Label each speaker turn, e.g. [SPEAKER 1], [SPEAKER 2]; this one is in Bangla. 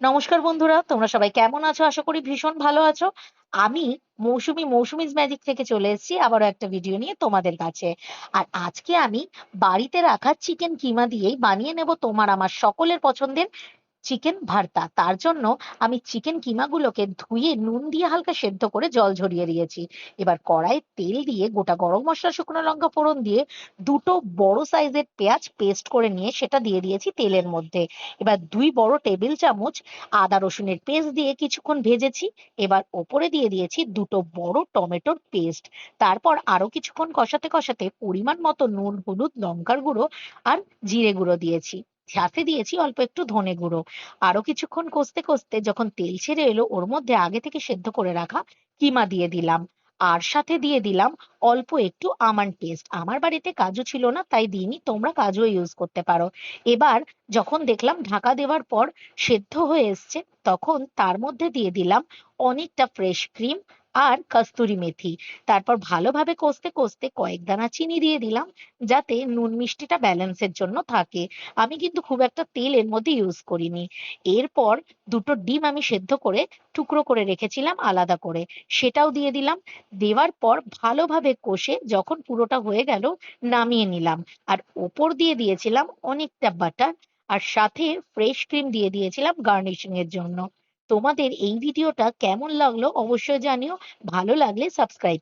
[SPEAKER 1] নমস্কার বন্ধুরা, তোমরা সবাই কেমন আছো? আশা করি ভীষণ ভালো আছো। আমি মৌসুমি, মৌসুমিজ ম্যাজিক থেকে চলে এসেছি আবারও একটা ভিডিও নিয়ে তোমাদের কাছে। আর আজকে আমি বাড়িতে রাখা চিকেন কিমা দিয়েই বানিয়ে নেব তোমার আমার সকলের পছন্দের চিকেন ভর্তা তার জন্য আমি চিকেন কিমাগুলোকে ধুয়ে নুন দিয়ে হালকা সেদ্ধ করে জল ঝরিয়ে দিয়েছি। এবার কড়াইয়ে তেল দিয়ে গোটা গরম মশলা, শুকনো লঙ্কা ফোড়ন দিয়ে দুটো বড় সাইজের পেঁয়াজ পেস্ট করে নিয়ে সেটা দিয়ে দিয়েছি তেলের মধ্যে। এবার দুই বড় টেবিল চামচ আদা রসুনের পেস্ট দিয়ে কিছুক্ষণ ভেজেছি। এবার ওপরে দিয়ে দিয়েছি দুটো বড় টমেটোর পেস্ট তারপর আরও কিছুক্ষণ কষাতে কষাতে পরিমাণ মতো নুন, হলুদ, লঙ্কার গুঁড়ো আর জিরে গুঁড়ো দিয়েছি। সাথে দিয়েছি অল্প একটু ধনে গুঁড়ো। আরও কিছুক্ষণ কষতে কষতে যখন তেল ছেড়ে এলো, ওর মধ্যে আগে থেকে সেদ্ধ করে রাখা কিমা দিয়ে দিলাম। আর সাথে দিয়ে দিলাম অল্প একটু আমন্ড পেস্ট। আমার বাড়িতে কাজু ছিল না, তাই দিইনি। তোমরা কাজুও ইউজ করতে পারো। এবার যখন দেখলাম ঢাকা দেওয়ার পর সেদ্ধ হয়ে এসছে, তখন তার মধ্যে দিয়ে দিলাম অনেকটা ফ্রেশ ক্রিম আর কস্তুরি মেথি। তারপর ভালোভাবে কষতে কষতে কয়েক দানা চিনি দিয়ে দিলাম, যাতে নুন মিষ্টিটা ব্যালেন্সের জন্য থাকে। আমি কিন্তু খুব একটা তেল এর মধ্যে ইউজ করিনি। এরপর দুটো ডিম আমি সেদ্ধ করে টুকরো করে রেখেছিলাম আলাদা করে। সেটাও দিয়ে দিলাম। দেওয়ার পর ভালোভাবে কষে যখন পুরোটা হয়ে গেল নামিয়ে নিলাম। আর ওপর দিয়ে দিয়েছিলাম অনেকটা বাটার আর সাথে ফ্রেশ ক্রিম দিয়ে দিয়েছিলাম গার্নিশিং এর জন্য। তোমাদের এই ভিডিওটা কেমন লাগল অবশ্যই জানিও। ভালো লাগলে সাবস্ক্রাইব